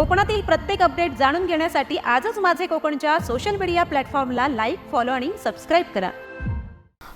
कोकणातील प्रत्येक अपडेट जाणून घेण्यासाठी आजच माझे कोकणच्या सोशल मीडिया प्लॅटफॉर्मला लाईक फॉलो आणि सबस्क्राईब करा.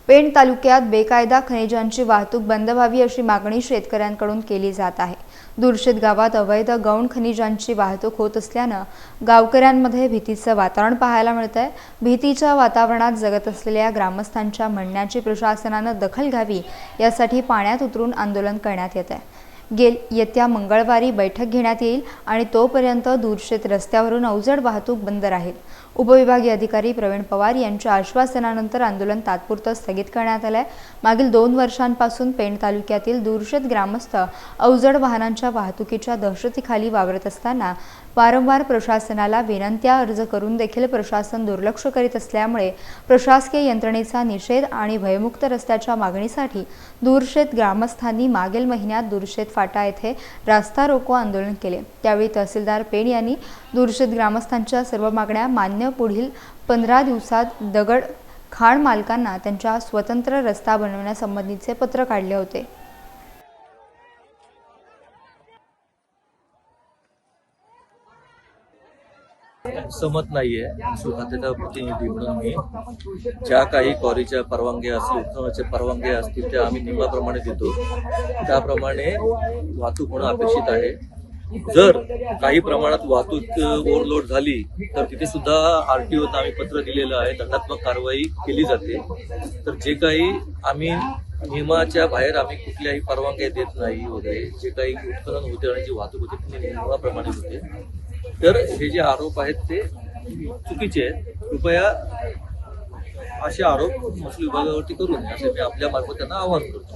पेण तालुक्यात बेकायदा खनिजांची वाहतूक बंद व्हावी अशी मागणी शेतकऱ्यांकडून केली जात आहे. दुर्शेत गावात अवैध गौण खनिजांची वाहतूक होत असल्यानं गावकऱ्यांमध्ये भीतीचं वातावरण पाहायला मिळत आहे भीतीच्या वातावरणात जगत असलेल्या ग्रामस्थांच्या म्हणण्याची प्रशासनानं दखल घ्यावी यासाठी पाण्यात उतरून आंदोलन करण्यात येत आहे गेल येत्या मंगळवारी बैठक घेण्यात येईल आणि तोपर्यंत दूरशेत रस्त्यावरून अवजड वाहतूक बंद राहील. उपविभागीय अधिकारी प्रवीण पवार यांच्या आश्वासनानंतर आंदोलन तात्पुरतं स्थगित करण्यात आलं आहे मागील दोन वर्षांपासून पेण तालुक्यातील दूरशेत ग्रामस्थ अवजड वाहनांच्या वाहतुकीच्या दहशतीखाली वावरत असताना वारंवार प्रशासनाला विनंत्या अर्ज करून देखील प्रशासन दुर्लक्ष करीत असल्यामुळे प्रशासकीय यंत्रणेचा निषेध आणि भयमुक्त रस्त्याच्या मागणीसाठी दूरशेत ग्रामस्थांनी मागील महिन्यात दूरशेत फाटा येथे रास्ता रोको आंदोलन केले. त्यावेळी तहसीलदार पेण यांनी दूरशेत ग्रामस्थांच्या सर्व मागण्या मान्य पुढील पंधरा दिवसात दगड खाण मालकांना त्यांच्या स्वतंत्र रस्ता बनवण्यासंबंधीचे पत्र काढले होते. सहमत नाहीये. सुखात्याचा प्रतिनिधी म्हणून मी ज्या काही क्वारीच्या परवानग्या असतील उत्खननाच्या परवानग्या असतील त्या आम्ही नियमाप्रमाणे देतो. त्याप्रमाणे वाहतूक होणं अपेक्षित आहे. जर काही प्रमाणात वाहतूक ओव्हरलोड झाली तर तिथे सुद्धा आरटीओ आम्ही पत्र दिलेलं आहे. दंडात्मक कारवाई केली जाते. तर जे काही आम्ही नियमाच्या बाहेर आम्ही कुठल्याही परवानग्या देत नाही वगैरे. जे काही उत्खनन होते आणि जी वाहतूक होते ती नियमाप्रमाणे होते. तर हे जे आरोप आहेत ते चुकीचे आहेत. कृपया असे आरोप महसूल विभागावरती करू नये असे मी आपल्या मार्फत त्यांना आवाहन करतो.